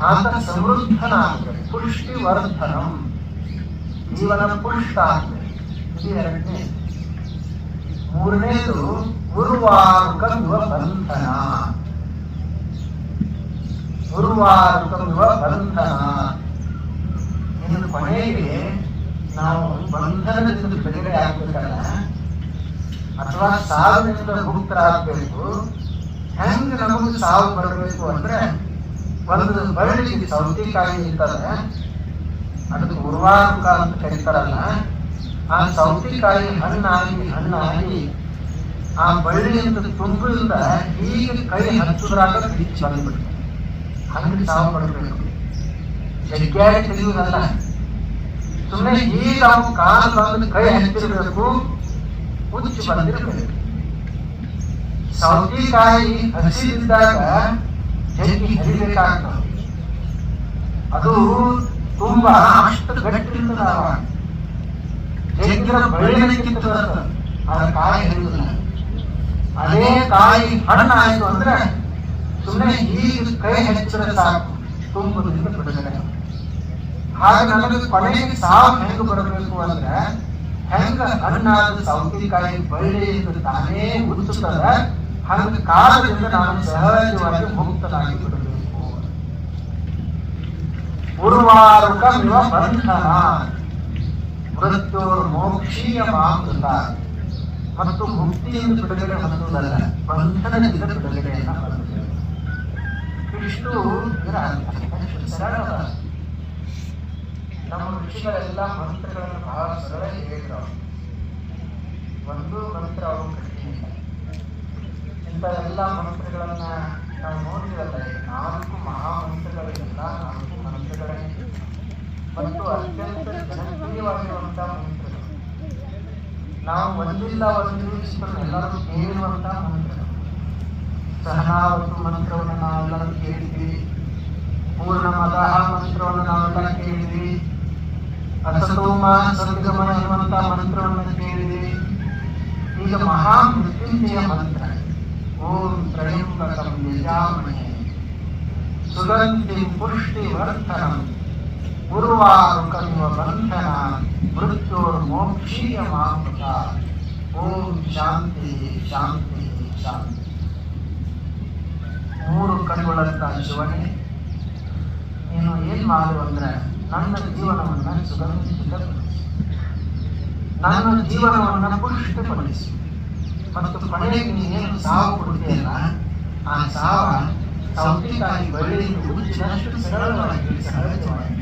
ಆತ ಸಮೃದ್ಧನಾಗ್ತದೆ ಪುಷ್ಟಿವರ್ಧನಂ ಜೀವನ ಪುಷ್ಟ ಆಗ್ತದೆ ಇದು ಎರಡನೇ. ಮೂರನೇದು ಉರ್ವಾರುಕ ಬಂಧನ ಉರ್ವಾರುಕ ಬಂಧನ ಇನ್ನು ಕೊನೆಗೆ ನಾವು ಬಂಧನದಿಂದ ಬಿಡುಗಡೆ ಆಗ್ಬೇಕಲ್ಲ ಅಥವಾ ಸಾವಿನಿಂದ ಮುಕ್ತರಾಗಬೇಕು. ಹೆಂಗ್ ನಮಗೆ ಸಾವು ಬರಬೇಕು ಅಂದ್ರೆ ಒಂದು ಬಳ್ಳಿ ಸೌತೆಕಾಯಿ ಇರ್ತದೆ ಅದಕ್ಕೆ ಉರ್ವಾರುಕ ಅಂತ ಕರೀತಾರಲ್ಲ ಆ ಸೌತೆಕಾಯಿ ಹಣ್ಣಾಗಿ ಹಣ್ಣಾಗಿ ಆ ಬಳ್ಳಿಯಿಂದ ತುಂಬಿಂದ ಈಗ ಕೈ ಹಚ್ಚುದ್ರಾಗ ಬಿಚ್ಚಿ ಬಂದ್ಬಿಡ್ತು ಹಂಗೆ ಸಾವು ಪಡಬೇಕು ಜಗ್ಗ್ಯಾಗಿ ತೆಗೆಯುವುದಲ್ಲ ಸುಮ್ಮನೆ ಈಗ ಅವ್ನು ಕಾಲು ಬಂದು ಕೈ ಹಚ್ಚಿರ್ಬೇಕು ಉಚ್ಚಿ ಬಂದಿರ್ಬೇಕು ಸೌತೆಕಾಯಿ ಹಸಿದಿದ್ದಾಗ ಜಗ್ಗಿ ಹರಿಬೇಕಾಗ್ತದೆ ಅದು ತುಂಬಾ ಅಷ್ಟು ಗಟ್ಟಿ ಇರ್ತದ ಅವಾಗ ಜಗ್ಗಿರ ಬಳ್ಳಿನಕ್ಕಿಂತ ಬರ್ತದೆ ಆದ್ರೆ ಕಾಯಿ ಹರಿಯುವುದಿಲ್ಲ ಅದೇ ಕಾಯಿ ಹಣ್ಣು ಆಯ್ತು ಅಂದ್ರೆ ಸುಮ್ಮನೆ ಈಗ ಕೈ ಹಚ್ಚಿದ್ರೆ ಸಾಕು ತುಂಬದಿಂದ ಬಿಡುಗಡೆ ಹಾಗೆ ನನಗೆ ಕೊನೆಗೆ ಸಾವು ಹೆಂಗ್ ಬರಬೇಕು ಅಂದ್ರೆ ಹೆಂಗ ಹಣ್ಣಾದ ಸೌತೆಕಾಯಿ ಬಳ್ಳಿಯಿಂದ ತಾನೇ ಉಚ್ಚುತ್ತದ ಹಂಗ ಕಾಲದಿಂದ ನಾನು ಸಹಜವಾಗಿ ಮುಕ್ತನಾಗಿ ಬಿಡಬೇಕು ಉರ್ವಾರುಕಮಿವ ಬಂಧನ ಮೃತ್ಯುರ್ ಮೋಕ್ಷೀಯ ಮಾತೃತ ಮತ್ತು ಮುಕ್ತಿಯನ್ನು ಬಿಡುಗಡೆ ಹೊಂದುವುದಲ್ಲ ಬಂಧನದಿಂದ ಬಿಡುಗಡೆಯನ್ನು ಇಷ್ಟು ಇದರ. ಸರಳ ನಮ್ಮ ಋಷಿಗಳೆಲ್ಲ ಮಂತ್ರಗಳನ್ನು ಬಹಳ ಸರಳ ಒಂದು ಮಂತ್ರ ಅವರು ಕಠಿಣ ಇಂಥ ಎಲ್ಲ ಮನಸ್ಸುಗಳನ್ನು ನಾವು ನೋಡ್ತೀವಲ್ಲ ಈ ನಾಲ್ಕು ಮಹಾಮಂತ್ರಗಳಿಗೆಲ್ಲ ನಾಲ್ಕು ಮಂತ್ರಗಳೇ ಮತ್ತು ಅತ್ಯಂತ ಜನಪ್ರಿಯವಾಗಿರುವಂಥ ಮಂತ್ರಗಳು ನಾವು ಒಂದಿಲ್ಲ, ಒಂದು ಇಷ್ಟನ್ನು ಎಲ್ಲರೂ ಕೇಳಿರುವಂತಹ ಮಂತ್ರಗಳು ಸಹನಾವತ್ತು ಮಂತ್ರವನ್ನು ನಾವೆಲ್ಲರೂ ಕೇಳಿದ್ವಿ. ಪೂರ್ಣ ಮದಹ ಮಂತ್ರವನ್ನು ನಾವೆಲ್ಲ ಕೇಳಿದ್ವಿ. ಅಸತೋಮ ಸದ್ಗಮನ ಎನ್ನುವಂತಹ ಮಂತ್ರವನ್ನು ಕೇಳಿದ್ವಿ. ಈಗ ಮಹಾ ಮೃತ್ಯುಂಜಯ ಮಂತ್ರ. ಓಂ ತ್ರಯಂಬಕಂ ಯಜಾಮಹೇ ಸುಗಂಧಿ ಪುಷ್ಟಿ ವರ್ಧನಂ ಉರ್ವಾರುಕಮಿವ ಬಂಧನ ಮೃತ್ಯುರ್ಮೋಕ್ಷೀಯ ಮಾಮೃತ ಓಂ ಶಾಂತಿ ಶಾಂತಿ ಶಾಂತಿ ಮೂರು ಕಣ್ಣುಗಳಂತ ಶಿವನೇ, ನೀನು ಏನ್ ಮಾಡು ಅಂದ್ರೆ ನನ್ನ ಜೀವನವನ್ನು ಸುಗಂಧಿತಗೊಳಿಸಿ. ನನ್ನ ಜೀವನವನ್ನು ಪುಷ್ಟಪಡಿಸಿ ಮತ್ತು ಕೊನೆಗೆ ನೀನೇನು ಸಾವು ಕೊಡುತ್ತೀಯಲ್ಲ ಆ ಸಾವ ಸೌತೆಕಾಯಿ ಬಳ್ಳಿಯಿಂದ ಉಜ್ಜಿನಷ್ಟು ಸರಳವಾಗಿ ಸಹಜವಾಗಿ